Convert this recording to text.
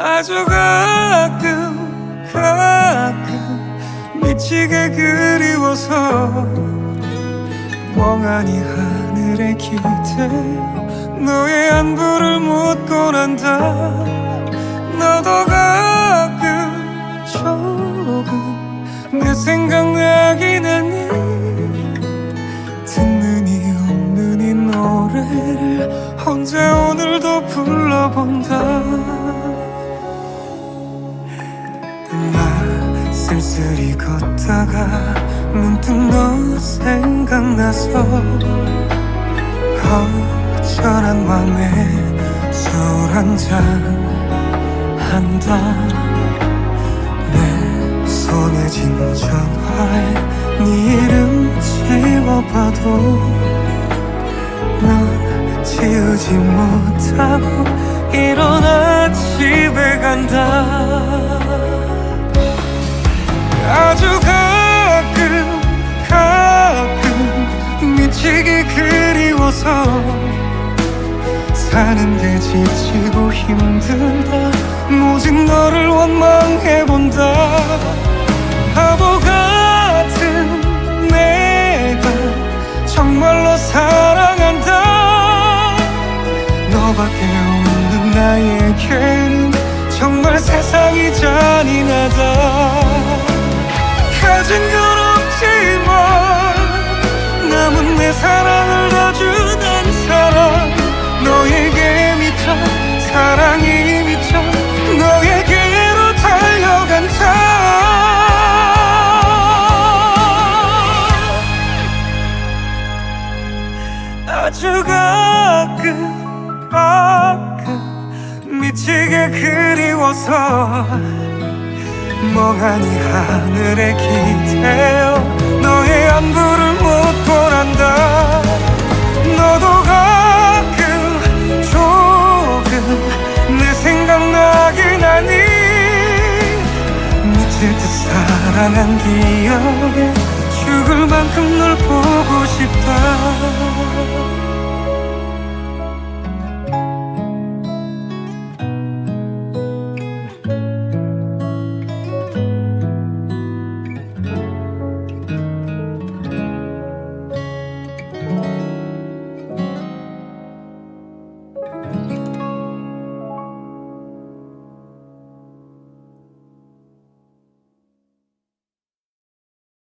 아주 가끔 가끔 미치게 그리워서 멍하니 하늘에 기대어 너의 안부를 묻고 난다. 너도 가끔 조금 내 생각나긴 하니 나 쓸쓸히 걷다가 문득 너 생각나서 허전한 맘에 술 한잔 한다. 내 손에 진 전화에 네 이름 지워봐도 넌 지우지 못하고 일어나 집에 간다 미치게 그리워서 사는 게 지치고 힘들다. 모진 너를 원망해 본다. 바보 같은 내가 정말로 사랑한다. 너밖에 없는 나에게는 정말 세상이 잔인하다. 가진 미치게 그리워서 멍하니 하늘에 기대어 너의 안부를 묻고 난다. 너도 가끔 조금 내 생각나긴 하니 미칠 듯 사랑한 기억에 죽을 만큼 널 보고 싶다